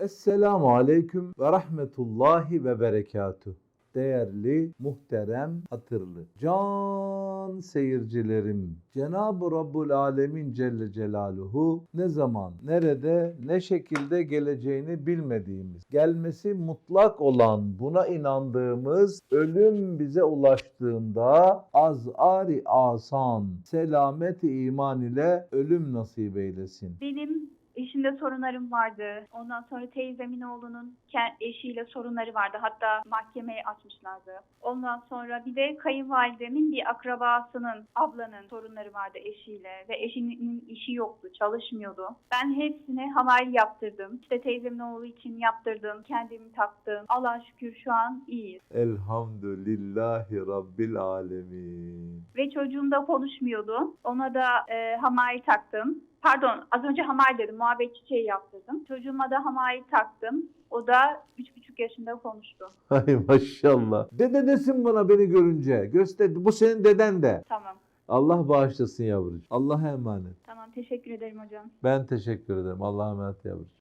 Esselamu Aleyküm ve Rahmetullahi ve Berekatuh. Değerli, muhterem, hatırlı, can seyircilerim, Cenab-ı Rabbul Alemin Celle Celaluhu ne zaman, nerede, ne şekilde geleceğini bilmediğimiz, gelmesi mutlak olan, buna inandığımız, ölüm bize ulaştığında azari asan, selameti iman ile ölüm nasip eylesin. Benim eşimde sorunlarım vardı. Ondan sonra teyzemin oğlunun eşiyle sorunları vardı. Hatta mahkemeye açmışlardı. Ondan sonra bir de kayınvalidemin bir akrabasının, ablanın sorunları vardı eşiyle. Ve eşinin işi yoktu, çalışmıyordu. Ben hepsine hamal yaptırdım. İşte teyzemin oğlu için yaptırdım, kendimi taktım. Allah şükür şu an iyiyiz. Elhamdülillahi Rabbil Alemin. Ve çocuğum da konuşmuyordu. Ona da e, hamai taktım. Pardon az önce hamai dedim. Muhabbet çiçeği yaptırdım. Çocuğuma da hamai taktım. O da 3,5 yaşında konuştu. Hay maşallah. Dede desin bana beni görünce. Göster. Bu senin deden de. Tamam. Allah bağışlasın yavrucuğum. Allah'a emanet. Tamam teşekkür ederim hocam. Ben teşekkür ederim. Allah'a emanet yavrucuğum.